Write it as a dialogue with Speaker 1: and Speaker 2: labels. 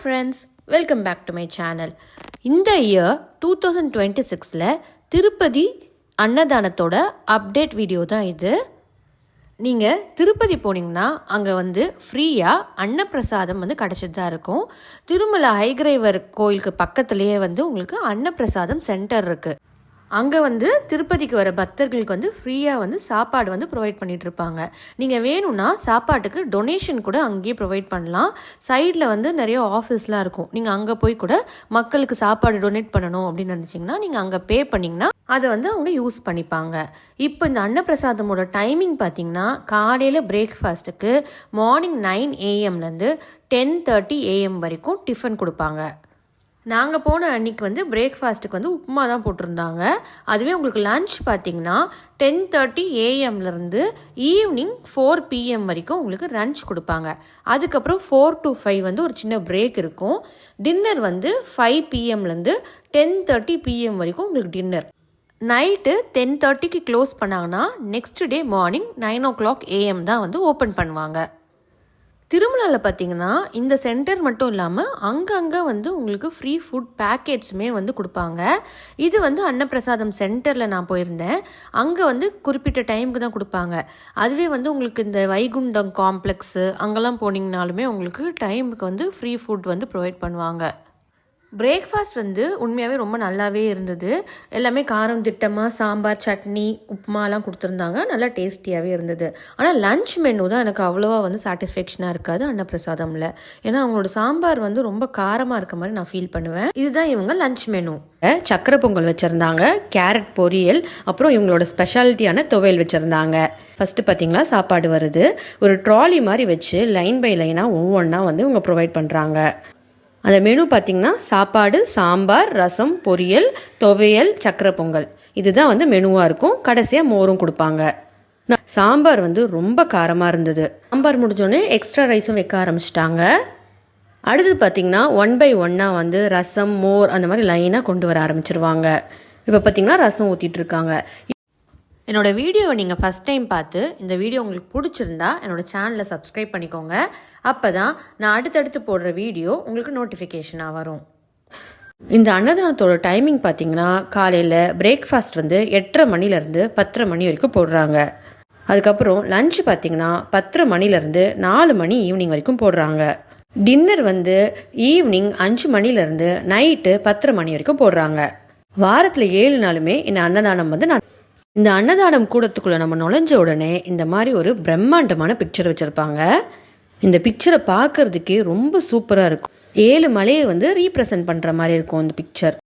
Speaker 1: Friends welcome back to my channel இந்த year two thousand twenty சிக்ஸில் Tirupati அன்னதானத்தோட update video தான் இது. நீங்கள் திருப்பதி போனீங்கன்னா அங்கே வந்து ஃப்ரீயாக அன்னப்பிரசாதம் வந்து கிடச்சிட்டு தான் இருக்கும். திருமலை ஹைகிரைவர் கோயிலுக்கு பக்கத்துலேயே வந்து உங்களுக்கு அன்னப்பிரசாதம் சென்டர் இருக்குது அங்கே வந்து திருப்பதிக்கு வர பக்தர்களுக்கு வந்து ஃப்ரீயாக வந்து சாப்பாடு வந்து ப்ரொவைட் பண்ணிகிட்ருப்பாங்க நீங்கள் வேணும்னா சாப்பாட்டுக்கு டொனேஷன் கூட அங்கேயே ப்ரொவைட் பண்ணலாம். சைடில் வந்து நிறைய ஆஃபீஸ்லாம் இருக்கும். நீங்கள் அங்கே போய் கூட மக்களுக்கு சாப்பாடு டொனேட் பண்ணணும் அப்படின்னு நினச்சிங்கன்னா நீங்கள் அங்கே பே பண்ணிங்கன்னா அதை வந்து அவங்க யூஸ் பண்ணிப்பாங்க. இப்போ இந்த அன்னப்பிரசாதமோட டைமிங் பார்த்தீங்கன்னா காலையில் பிரேக்ஃபாஸ்ட்டுக்கு மார்னிங் நைன் ஏஎம்லேருந்து டென் தேர்ட்டி ஏஎம் வரைக்கும் டிஃபன் கொடுப்பாங்க. நாங்கள் போன அன்னைக்கு வந்து பிரேக்ஃபாஸ்ட்டுக்கு வந்து உப்புமா தான் போட்டிருந்தாங்க. அதுவே உங்களுக்கு லன்ச் பார்த்தீங்கன்னா டென் தேர்ட்டி ஏஎம்லேருந்து ஈவினிங் ஃபோர் பிஎம் வரைக்கும் உங்களுக்கு லன்ச் கொடுப்பாங்க. அதுக்கப்புறம் ஃபோர் டு ஃபைவ் வந்து ஒரு சின்ன பிரேக் இருக்கும். டின்னர் வந்து ஃபைவ் பிஎம்லேருந்து டென் தேர்ட்டி பிஎம் வரைக்கும் உங்களுக்கு டின்னர் நைட்டு டென் தேர்ட்டிக்கு க்ளோஸ் பண்ணாங்கன்னா next day morning nine o'clock AM தான் வந்து ஓப்பன் பண்ணுவாங்க. திருமலாவில் பார்த்தீங்கன்னா இந்த சென்டர் மட்டும் இல்லாமல் அங்கங்கே வந்து உங்களுக்கு ஃப்ரீ ஃபுட் பேக்கேஜ்மே வந்து கொடுப்பாங்க. இது வந்து அன்னப்பிரசாதம் சென்டரில் நான் போயிருந்தேன். அங்கே வந்து குறிப்பிட்ட டைமுக்கு தான் கொடுப்பாங்க. அதுவே வந்து உங்களுக்கு இந்த வைகுண்டம் காம்ப்ளெக்ஸு அங்கெல்லாம் போனீங்கனாலுமே உங்களுக்கு டைமுக்கு வந்து ஃப்ரீ ஃபுட் வந்து ப்ரொவைட் பண்ணுவாங்க. பிரேக்ஃபாஸ்ட் வந்து உண்மையாகவே ரொம்ப நல்லாவே இருந்தது. எல்லாமே காரம் திட்டமாக சாம்பார் சட்னி உப்புமாலாம் கொடுத்துருந்தாங்க. நல்லா டேஸ்டியாகவே இருந்தது. ஆனால் லன்ச் மெனு தான் எனக்கு அவ்வளோவா வந்து சாட்டிஸ்ஃபேக்ஷனாக இருக்காது அன்னப்பிரசாதமில். ஏன்னா அவங்களோட சாம்பார் வந்து ரொம்ப காரமாக இருக்க மாதிரி நான் ஃபீல் பண்ணுவேன். இதுதான் இவங்க லன்ச் மெனு சக்கரை பொங்கல் வச்சுருந்தாங்க. கேரட் பொரியல் அப்புறம் இவங்களோட ஸ்பெஷாலிட்டியான துவையல் வச்சுருந்தாங்க. ஃபஸ்ட்டு பார்த்தீங்களா சாப்பாடு வருது. ஒரு ட்ராலி மாதிரி வச்சு லைன் பை லைனாக ஒவ்வொன்றா வந்து இவங்க ப்ரொவைட் பண்ணுறாங்க அந்த மெனு பார்த்திங்கன்னா சாப்பாடு சாம்பார் ரசம் பொரியல் துவையல் சக்கரை பொங்கல். இதுதான் வந்து மெனுவாக இருக்கும். கடைசியாக மோரும் கொடுப்பாங்க. நான் சாம்பார் வந்து ரொம்ப காரமாக இருந்தது. சாம்பார் முடிஞ்சோடனே எக்ஸ்ட்ரா ரைஸும் வைக்க ஆரம்பிச்சிட்டாங்க. அடுத்தது பார்த்திங்கன்னா ஒன் பை ஒன்னாக வந்து ரசம் மோர் அந்த மாதிரி லைனாக கொண்டு வர ஆரம்பிச்சிருவாங்க. இப்போ பார்த்திங்கன்னா ரசம் ஊற்றிட்டு என்னோடய என்னோட வீடியோவை நீங்கள் ஃபஸ்ட் டைம் பார்த்து இந்த வீடியோ உங்களுக்கு பிடிச்சிருந்தா என்னோட சேனலை சப்ஸ்கிரைப் பண்ணிக்கோங்க. அப்போ தான் நான் அடுத்தடுத்து போடுற வீடியோ உங்களுக்கு நோட்டிஃபிகேஷனாக வரும். இந்த அன்னதானத்தோட டைமிங் பார்த்தீங்கன்னா காலையில் பிரேக்ஃபாஸ்ட் வந்து எட்டரை மணிலேருந்து பத்தரை மணி வரைக்கும் போடுறாங்க. அதுக்கப்புறம் லஞ்ச் பார்த்தீங்கன்னா பத்தரை மணிலேருந்து நாலு மணி ஈவினிங் வரைக்கும் போடுறாங்க. டின்னர் வந்து ஈவினிங் அஞ்சு மணிலேருந்து நைட்டு பத்தரை மணி வரைக்கும் போடுறாங்க. வாரத்தில் ஏழு நாளுமே இந்த அன்னதானம் வந்து நான் இந்த அன்னதானம் கூடத்துக்குள்ளே நம்ம நுழைஞ்ச உடனே இந்த மாதிரி ஒரு பிரம்மாண்டமான பிக்சர் வச்சுருப்பாங்க. இந்த பிக்சரை பார்க்கறதுக்கே ரொம்ப சூப்பராக இருக்கும். ஏழு மலையை வந்து ரீப்ரசன்ட் பண்ணுற மாதிரி இருக்கும் இந்த பிக்சர்